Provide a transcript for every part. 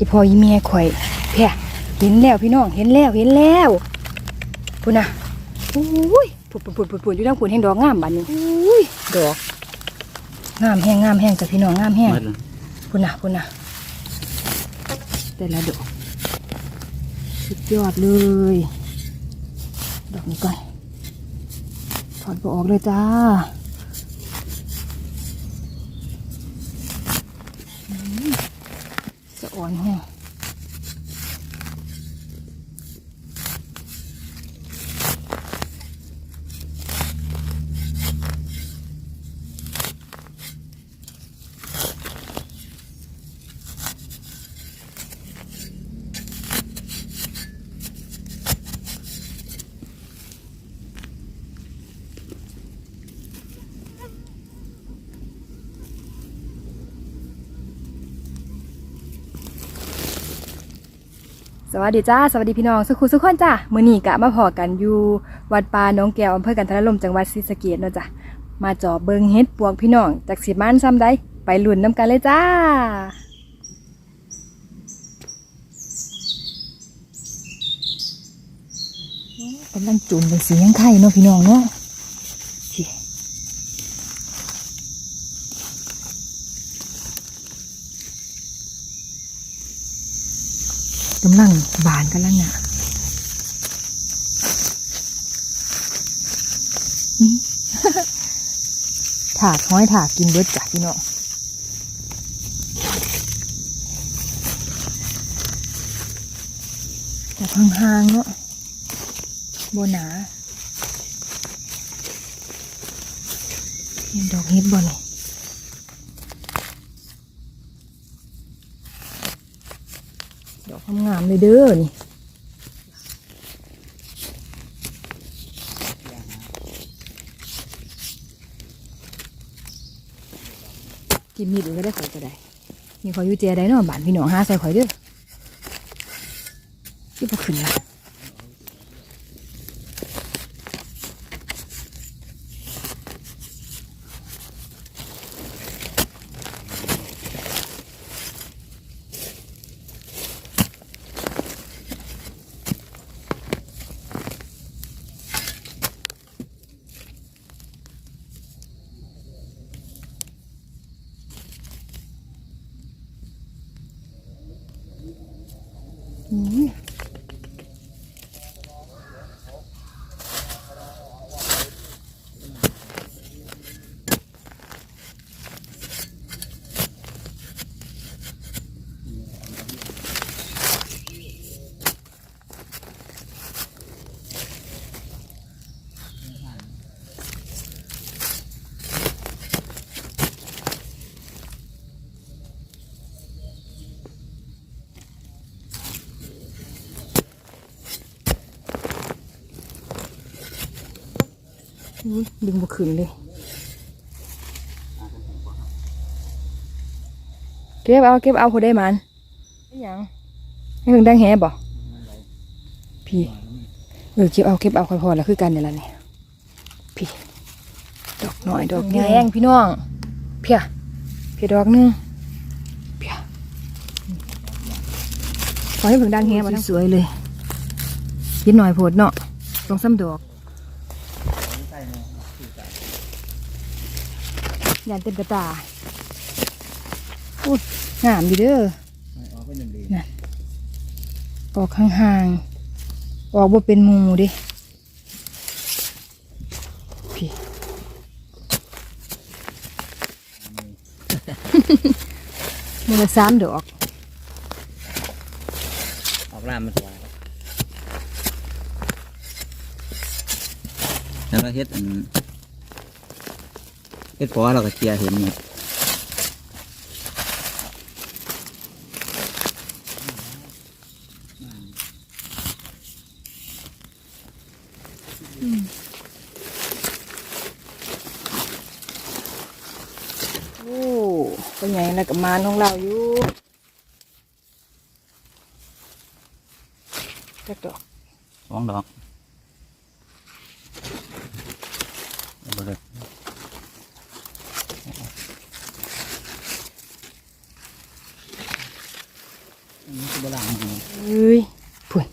อีพออีเมียข่อยเพียเห็นแล้วพี่น้องเห็นแล้วเห็นแล้วพุ่นน่ะอุ้ยผุดผุดผุดผุดผุดอยู่ทางพุ่นแห่งดอกงามบานนี้อุ้ยดอกงามแห้งงามแห้งจ้ะพี่น้องงามแห้งหมดแล้วพุ่นน่ะพุ่นน่ะแต่ละดอกสุดยอดเลย ดอกนี้ก่อนถอดบออกเลยจ้าอืม สะอ่อนแห้ง สวัสดีจ้าสวัสดีพี่น้องสุขุสุขคนจ้ามื้อนี้กะมาพอกันอยู่วัดป่าน้องแก้วอำเภอกันทรลมจังหวัดศรีสะเกษเนาะจ้ะมาจอบเบิงเฮ็ดปวกพี่น้องจากสิมันซ้ำใดไปลุ้นน้ำกันเลยจ้ากำลังจุ่มเป็นสียังไข่เนาะพี่น้องเนาะ กำลังบานกำลังอะนี่ถากห้อยถากกินเบิดจ้ะพี่น้องแต่ห่างๆเนาะโบหนาเห็นดอกเห็ดบ่เลย ดอกงามเลยเด้อนี่กินมีดูก็ได้ข่อยก็ได้นี่ขอยอยู่เจียได้เนาะบ้านพี่น้องหาใส่ข่อยเด้อที่บ่ขึ้นละ ดึงบ่ขึ้นเลยเก็บเอาเก็บเอาพอได้มันไม่หยังให้เพิ่งดังแหบ่พี่เออเก็บเอาเก็บเอาค่อยพอแล้วคือกันนี่ล่ะนี่พี่ดอกน้อยดอกใหญ่แงพี่น้องเพียเพียดอกหนึงเพียขอให้เพิ่งดังแหบ่สวยๆเลยยิดหน่อยโพดเนาะสองสามดอก ยานเต็มกระตาอุ้ยงามดีเด้อออกไปหนึ่งดีออกห่างๆออกบ่เป็นหมูเดิพี่มือละสามดอก ออกลามมันสวยแล้วก็เฮ็ดอัน เฮ็ดพอเราก็เจียเห็นเนี่ยโอ้เป็นไงแล้วกับมานของเราอยู่จักดอกสองดอกเอาไปเลย อันนี้คือบลังมือ เอ้ยผุน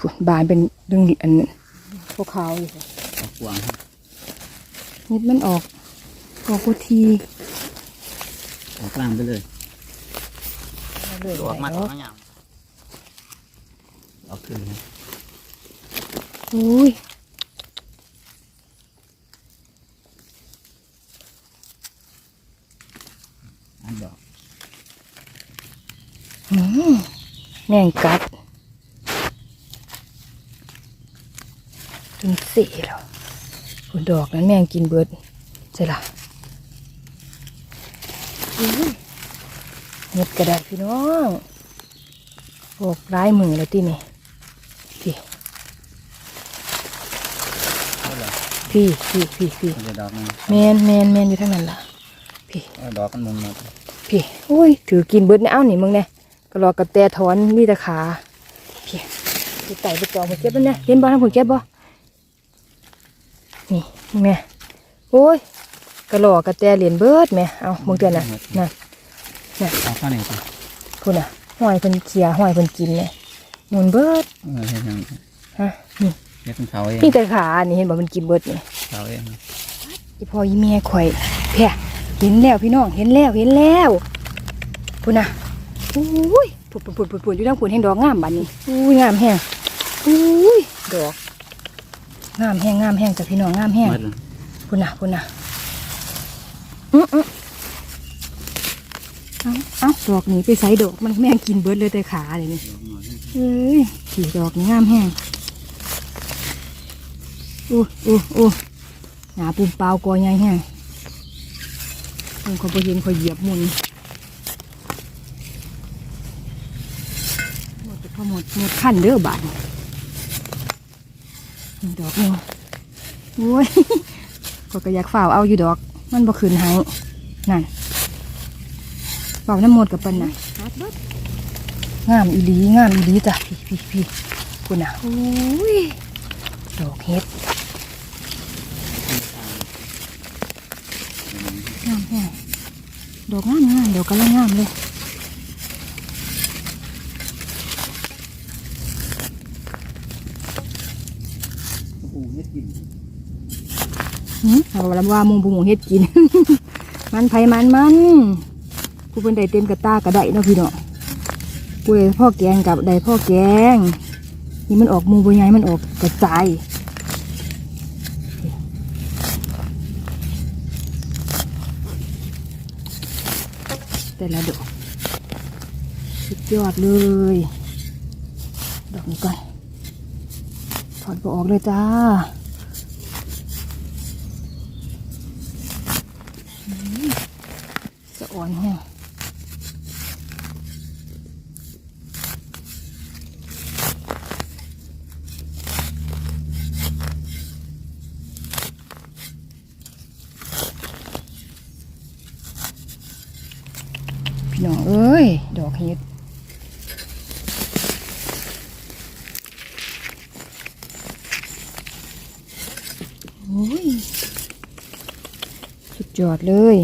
ผุน บานเป็นเรื่องอันพวกเขาอยู่ออกกวางครับนิดมันออกออกกูทีออกกลางไปเลยเลยออกมาไหนต่อเนาะมาอย่างออกขึ้นนะอุ้ยอันดอกอืมแม่งกัด จนเสียแล้วผลดอกนั้นแม่งกินเบิดใช่ละอุ้ยเงียบกระดาษพี่น้องโอกร้ายมือแล้วที่นี่พี่เอาเลยพี่พี่พี่พี่มันจะดอกนึงแมนแมนแมนอยู่ทั้งนั้นล่ะพี่เอาดอกกันมุมหมดพี่อุ้ยถือกินเบิดเนี่ยเอ้านี่มึงเนี่ยกระรอกกระแตถอนมีแต่ขาพี่ไปไต่ไปจองไปเก็บมันเนี่ยเห็นบ่ทั้งผลเก็บบ่ นี่มึงเนี่ยโอ้ยกระรอกกระแตเหรียญเบิดแม่เอามึงเตือนน่ะน่ะเอาข้าวเหนียวไปคุณน่ะห้อยเพิ่นเคียห้อยเพิ่นกินเนี่ยหมุนเบิดเออเฮ็ดยังฮะนี่เฮ็ดเป็นเขาเองมีแต่ขานี่เห็นบ่มันกินเบิดนี่เขาเองอีพ่ออีเมียข่อยแพ่เห็นแล้วพี่น้องเห็นแล้วเห็นแล้วพุ่นน่ะอุ้ยปุดปุดปุดปุดปุดอยู่ทางพุ่นแห่งดอกงามบัดนี้อุ้ยงามแห้งอุ้ยดอก งามแห้งงามแห้งจ้ะพี่น้องงามแห้งหมดเลยพุ่นน่ะพุ่นน่ะอื้ออื้อเอาเอาดอกนี้ไปใส่ดอกมันแม่งกินเบิดเลยแต่ขาเลยนี่ดอกหน่อยเอ้ยขี่ดอกนี่งามแห้งอู้อู้อู้หนาปุ่มเปล่ากอใหญ่แห้งมันเขาไปเห็นเขาเหยียบหมุนหมดพอหมดหมดขั้นเด้อบาดนี่ ดอกหนึงโอ้ยก็ก็อยากฝ่าวเอาอยู่ดอก มันบ่คืนให้นั่นฝ่าวน้ำหมดกับปันน่ะงามอีหลีงามอีหลีจ้ะพี่พี่พี่คุณอะโอ้ยดอกเห็ดงามแห้งดอกงามงามดอกกำลังงามเลย ปูเฮ็ดกินหืมเอาละว่ามุงบุงเฮ็ดกิน มันไผมันมันกูเป็นได้เต็มกระตากระไดเนาะพี่เนาะกูได้พ่อแกงกับได้พ่อแกง นี่มันออกมูบใหญ่มันออกกระจายแต่ละดอกสุดยอดเลย ดอกนี้ก่อน ถอดบออกเลยจ้าอืมสะอ่อนแห้งพี่น้องเอ้ย ดอกเห็ด โอ้ย สุด ยอดเลย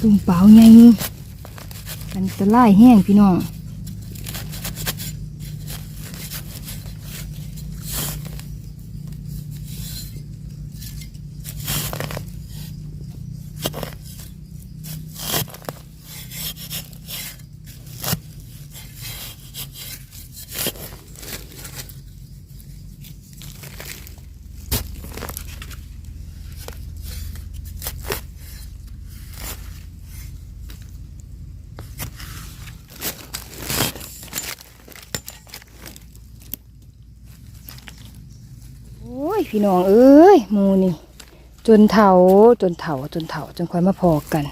ตุ่มเปล่าไงอันตรายแห้งพี่น้อง ย พี่น้องเอ้ยมูนี่ จนเถาจนเถาจนเถาจนค่อยมาพอกัน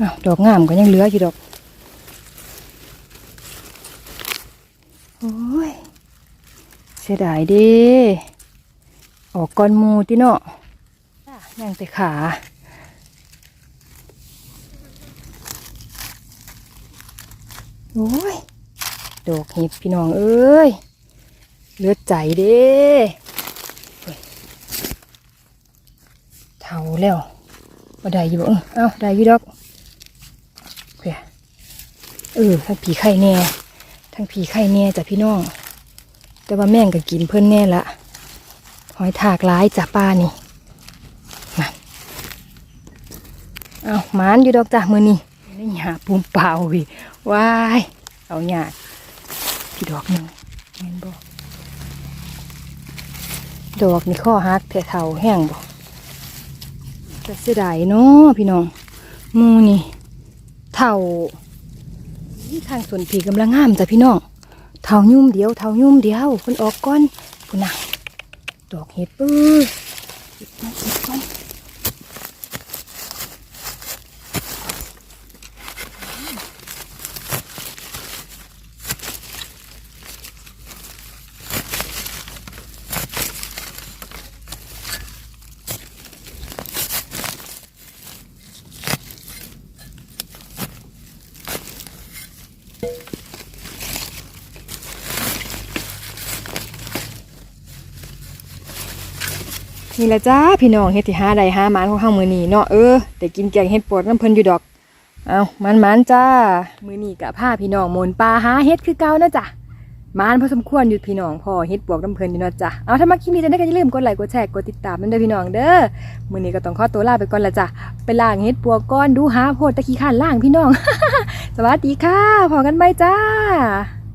อดอกงามก็ยังเหลืออยู่ดอกโอ้ยเสียดายด้ออกก้อนมูติเนาะย่างแต่ขาโอ้ยดอกเห็ดพี่น้องเอ้ยเลือดใจเด้เฮ้ยเท่าแล้วมาได้อยู่บ่เออเอ้าได้อยู่ดอกเพื่อเออทั้งผีไข่แน่ทั้งผีไข่แน่จ้ะพี่น้อง แต่ว่าแม่งก็กินเพื่อนแน่ละหอยถากร้ายจ้ะป้านี่มาเอาหมานอยู่ดอกจ้ะมือนี่นี่หยาปุ่มเปล่าวิว้ายเอาหยาดพี่ดอกหนึ่งเห็นบ่ดอกนี่ข้อฮักแถเท่าแห้งบ่ แต่เสียดายเนาะพี่น้องมูนี่ เท่านี่ทางส่วนผีกำลังงามจ้ะพี่น้อง เท่ายุ่มเดียว เท่ายุ่มเดียวคนออกก่อนพุ่นนะดอกเห็ดปื้อเก็บมาเก็บก่อ นนี่แหละจ้าพี่น้องเฮ็ดที่หาใดหามานของเฮามือนีเนาะเออได้กินแกงเฮ็ดปวดน้ำเพิ่นอยู่ดอก เอามันมันจ้า มือนี้กะพาพี่น้องมนปลาหาเฮ็ดคือเก่านะจ้ะมานพอสมควรอยู่พี่น้องพอเฮ็ดปวกน้ำเพลินอยู่เนาะจ้ะเอาถ้ามาคลิปนี้จะได้ก็อย่าลืมกดไลค์กดแชร์กดติดตามนั่นเด้อพี่น้องเด้อมือนี้ก็ต้องขอตัวลาไปก่อนละจ้ะไปล้างเฮ็ดปวกก่อนดูหาโพดตะขี้ข้านล้างพี่น้อง สวัสดีค่ะพอกันใหมจ้า